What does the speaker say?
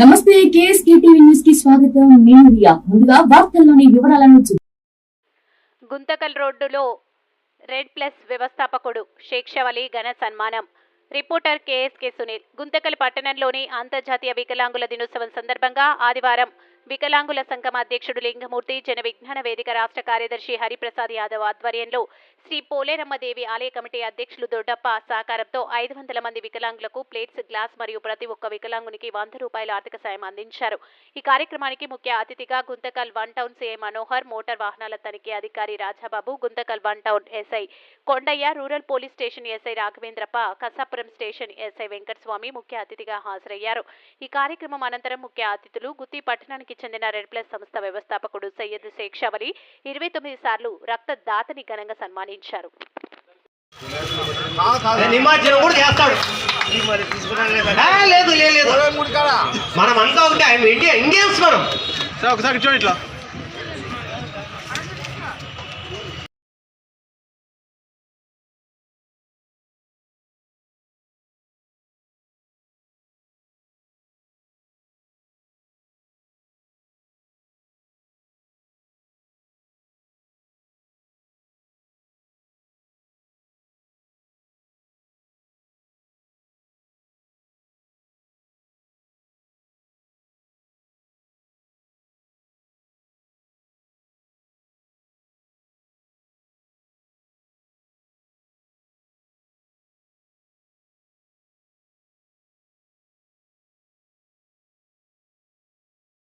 నమస్తే KSK TV న్యూస్కి స్వాగతం. నేను రియా. ముందుగా వార్తల్లోని వివరాలను గుంతకల్ రోడ్డులో రెడ్ ప్లస్ వ్యవస్థాపకుడు షేక్షవలి ఘన సన్మానం. Reporter KSK Sunil. గుంతకల్ పట్టణంలోని అంతర్జాతీయ వికలాంగుల దినోత్సవం సందర్భంగా ఆదివారం వికలాంగుల సంఘం అధ్యక్షుడు లింగమూర్తి జన విజ్ఞాన వేదిక రాష్ట్ర కార్యదర్శి హరిప్రసాద్ యాదవ్ ఆధ్వర్యంలో శ్రీ పోలేరమ్మదేవి ఆలయ కమిటీ అధ్యక్షులు దొడ్డప్ప సహకారంతో ఐదు వందల మంది వికలాంగులకు ప్లేట్స్ గ్లాస్ మరియు ప్రతి ఒక్క వికలాంగునికి వంద రూపాయల ఆర్థిక సాయం అందించారు. ఈ కార్యక్రమానికి ముఖ్య అతిథిగా Guntakal one town CI Manohar motor వాహనాల తనిఖీ అధికారి Rajababu Guntakal one town SI Kondaiah rural police station SI Raghavendrappa Kasapuram station SI Venkataswamy ముఖ్య అతిథిగా హాజరయ్యారు. ఈ కార్యక్రమం అనంతరం ముఖ్య అతిథులు గుత్తి పట్టణానికి చెందిన రెడ్ ప్లస్ సంస్థ వ్యవస్థాపకుడు సయ్యద్ షేక్ షవలి ఇరవై తొమ్మిది సార్లు రక్తదాతని ఘనంగా సన్మానించారు. మనం అంతా ఒకటి ఆయన ఇండియా ఇండియన్స్ మనం. సార్ ఒకసారి చూడండి ఇట్లా.